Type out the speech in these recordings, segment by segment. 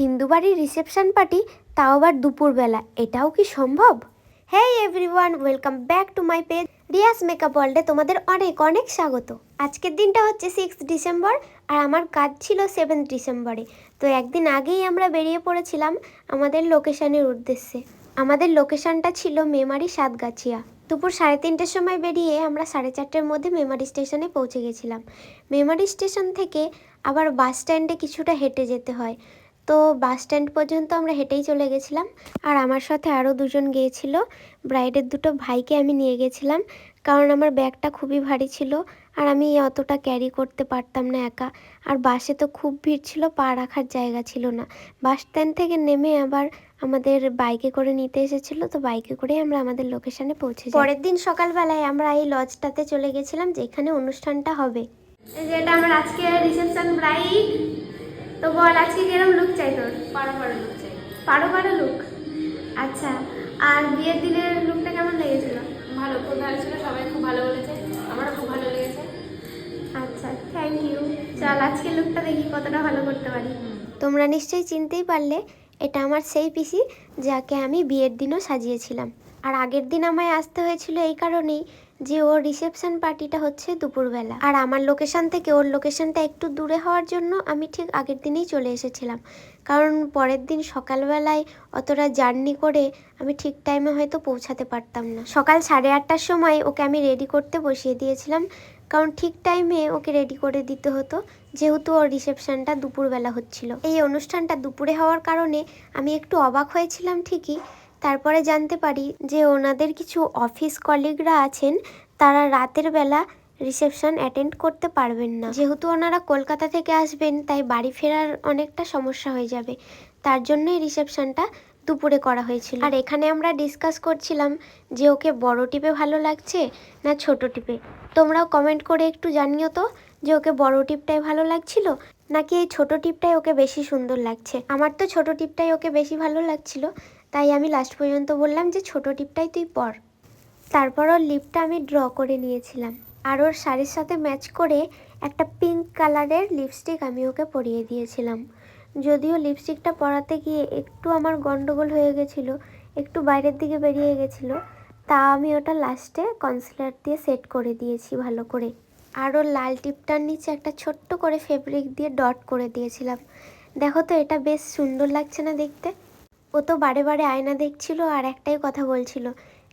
হিন্দু বাড়ির reception party, তাও আবার দুপুরবেলা। এটাও কি সম্ভব? Hey everyone welcome back to my page Riya's makeup ওয়ার্ল্ডে তোমাদের অনেক অনেক স্বাগত। আজকের দিনটা হচ্ছে সিক্স ডিসেম্বর আর আমার কাজ ছিল সেভেন্থ ডিসেম্বরে তো একদিন আগেই আমরা বেরিয়ে পড়েছিলাম আমাদের লোকেশনের উদ্দেশ্যে। আমাদের লোকেশনটা ছিল মেমারি সাতগাছিয়া। দুপুর সাড়ে তিনটের সময় বেরিয়ে আমরা সাড়ে চারটের মধ্যে মেমারি স্টেশনে পৌঁছে গেছিলাম। মেমারি স্টেশন থেকে আবার বাস স্ট্যান্ডে কিছুটা হেঁটে যেতে হয়। তো বাস স্ট্যান্ড পর্যন্ত আমরা হেঁটেই চলে গেছিলাম। আর আমার সাথে আরও দুজন গিয়েছিল। ব্রাইডের দুটো ভাইকে আমি নিয়ে গেছিলাম। কারণ আমার ব্যাগটা খুবই ভারী ছিল। আর আমি অতটা ক্যারি করতে পারতাম না একা। আর বাসে তো খুব ভিড় ছিল, পা রাখার জায়গা ছিল না। বাস স্ট্যান্ড থেকে নেমে আবার আমাদের বাইকে করে নিতে এসেছিল। তো বাইকে করে আমরা আমাদের লোকেশনে পৌঁছে পরের দিন সকালবেলায় আমরা এই লজটাতে চলে গেছিলাম, যেখানে অনুষ্ঠানটা হবে। এই যে এটা আমার আজকে রিসেপশন ব্রাইড। তো বল আজকে কিরম লুক চাই তোর? পাড়ো পাড়ো লুক চাই। পারো পারো লুক আচ্ছা আর বিয়ের দিনের লুকটা কেমন লেগেছিল? ভালো খুব ভালো ছিল সবাই খুব ভালো বলেছে আমারও খুব ভালো লেগেছে। আচ্ছা থ্যাংক ইউ চল আজকে লুকটা দেখি কতটা ভালো করতে পারি। তোমরা নিশ্চয়ই চিনতেই পারলে এটা আমার সেই পিসি যাকে আমি বিয়ের দিনও সাজিয়েছিলাম। আর আগের দিন আমায় আসতে হয়েছিল এই কারণেই যে ওর রিসেপশন পার্টিটা হচ্ছে দুপুরবেলা। আর আমার লোকেশান থেকে, ওর লোকেশানটা একটু দূরে হওয়ার জন্য আমি ঠিক আগের দিনেই চলে এসেছিলাম। কারণ পরের দিন সকালবেলায় অতটা জার্নি করে আমি ঠিক টাইমে হয়তো পৌঁছাতে পারতাম না। সকাল সাড়ে আটটার সময় ওকে আমি রেডি করতে বসিয়ে দিয়েছিলাম। কারণ ঠিক টাইমে ওকে রেডি করে দিতে হতো, যেহেতু ওর রিসেপশানটা দুপুরবেলা হচ্ছিল। এই অনুষ্ঠানটা দুপুরে হওয়ার কারণে আমি একটু অবাক হয়েছিলাম ঠিকই তারপরে জানতে পারি যে ওনাদের কিছু অফিস কলিগরা আছেন, তারা রাতের বেলা রিসেপশন অ্যাটেন্ড করতে পারবেন না। যেহেতু ওনারা কলকাতা থেকে আসবেন, তাই বাড়ি ফেরার অনেকটা সমস্যা হয়ে যাবে। তার জন্যই রিসেপশনটা দুপুরে করা হয়েছিল। আর এখানে আমরা ডিসকাস করছিলাম যে ওকে বড় টিপে ভালো লাগছে না ছোট টিপে। তোমরাও কমেন্ট করে একটু জানিও তো যে ওকে বড় টিপটাই ভালো লাগছিল, নাকি এই ছোট টিপটাই ওকে বেশি সুন্দর লাগছে? আমার তো ছোট টিপটাই ওকে বেশি ভালো লাগছিল তাই আমি লাস্ট পর্যন্ত বললাম যে ছোট টিপটাই তুই পর তারপর ওর লিপটা আমি ড্র করে নিয়েছিলাম। আর ওর শাড়ির সাথে ম্যাচ করে একটা পিঙ্ক কালারের লিপস্টিক আমি ওকে পরিয়ে দিয়েছিলাম। যদিও লিপস্টিকটা পরাতে গিয়ে একটু আমার গন্ডগোল হয়ে গেছিল, একটু বাইরের দিকে বেরিয়ে গেছিল, তা আমি ওটা লাস্টে কনসিলার দিয়ে সেট করে দিয়েছি ভালো করে। আর ওর লাল টিপটার নিচে একটা ছোট্ট করে ফেব্রিক দিয়ে ডট করে দিয়েছিলাম। দেখো তো এটা বেশ সুন্দর লাগছে না দেখতে। ও তো বারে বারে আয়না দেখছিল আর একটাই কথা বলছিল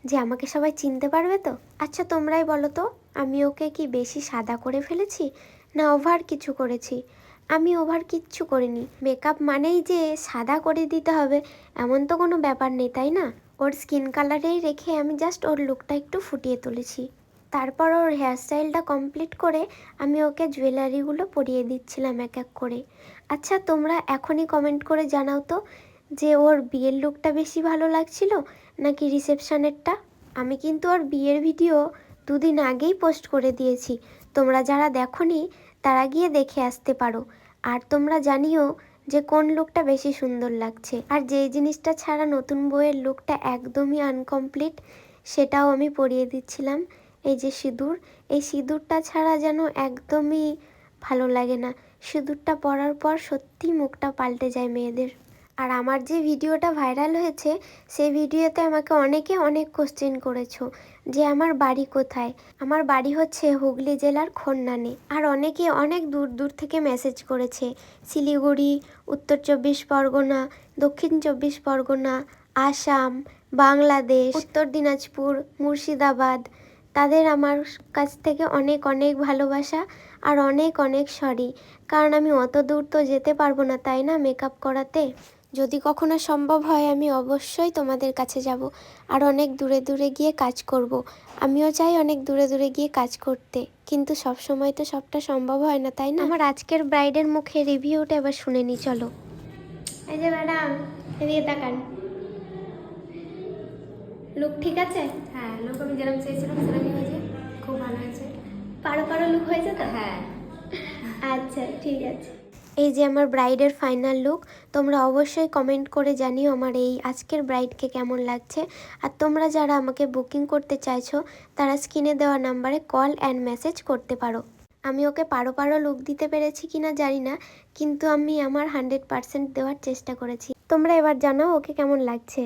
যে, আমাকে সবাই চিনতে পারবে তো? আচ্ছা তোমরাই বলো তো, আমি ওকে কি বেশি সাদা করে ফেলেছি? না, ওভার কিছু করেছি? আমি ওভার কিচ্ছু করিনি। মেকআপ মানেই যে সাদা করে দিতে হবে, এমন তো কোনো ব্যাপার নেই, তাই না? ওর স্কিন কালারেই রেখে আমি জাস্ট ওর লুকটা একটু ফুটিয়ে তুলেছি। তারপর ওর হেয়ারস্টাইলটা কমপ্লিট করে আমি ওকে জুয়েলারিগুলো পরিয়ে দিচ্ছিলাম এক এক করে। আচ্ছা তোমরা এখনই কমেন্ট করে জানাও তো যে ওর বিয়ের লুকটা বেশি ভালো লাগছিল নাকি রিসেপশনেরটা আমি কিন্তু ওর বিয়ের ভিডিও দুদিন আগেই পোস্ট করে দিয়েছি। তোমরা যারা দেখোনি, তারা গিয়ে দেখে আসতে পারো। আর তোমরা জানিও যে কোন লুকটা বেশি সুন্দর লাগছে। আর যেই জিনিসটা ছাড়া নতুন বইয়ের লুকটা একদমই আনকমপ্লিট সেটাও আমি পরিয়ে দিচ্ছিলাম। এই যে সিঁদুর, এই সিঁদুরটা ছাড়া যেন একদমই ভালো লাগে না। সিঁদুরটা পরার পর সত্যি মুখটা পাল্টে যায় মেয়েদের। আর আমার যে ভিডিওটা ভাইরাল হয়েছে, সেই ভিডিওতে আমাকে অনেকে অনেক কোশ্চেন করেছ যে আমার বাড়ি কোথায়? আমার বাড়ি হচ্ছে হুগলি জেলার খন্নানে। আর অনেকে অনেক দূর দূর থেকে মেসেজ করেছে, শিলিগুড়ি, উত্তর চব্বিশ পরগনা, দক্ষিণ চব্বিশ পরগনা, আসাম, বাংলাদেশ, উত্তর দিনাজপুর, মুর্শিদাবাদ। তাদের আমার কাছ থেকে অনেক অনেক ভালোবাসা আর অনেক অনেক সরি কারণ আমি অত দূর তো যেতে পারব না, তাই না? মেকআপ করাতে? যদি কখনো সম্ভব হয় আমি অবশ্যই তোমাদের কাছে যাব আর অনেক দূরে দূরে গিয়ে কাজ করব। আমিও চাই অনেক দূরে দূরে গিয়ে কাজ করতে। কিন্তু সব সময় তো সবটা সম্ভব হয় না তাই না? আমার আজকের ব্রাইডের মুখে রিভিউটা এবার শুনে নি চলো। এই যে ম্যাডাম এদিকে তাকান। লুক ঠিক আছে? হ্যাঁ লোক আমি যেরকম চেয়েছিলাম সেরকমই হয়েছে। খুব ভালো হয়েছে। পারো পারো লুক হয়েছে তো? হ্যাঁ। আচ্ছা ঠিক আছে। এই যে আমার ব্রাইডের ফাইনাল লুক, তোমরা অবশ্যই কমেন্ট করে জানিও আমার এই আজকের ব্রাইডকে কেমন লাগছে। আর তোমরা যারা আমাকে বুকিং করতে চাইছো, তারা স্ক্রিনে দেওয়া নাম্বারে কল অ্যান্ড মেসেজ করতে পারো। আমি ওকে পারো পারো লুক দিতে পেরেছি কিনা জানি না, কিন্তু আমি আমার হান্ড্রেড পারসেন্ট দেওয়ার চেষ্টা করেছি। তোমরা এবার জানাও ওকে কেমন লাগছে।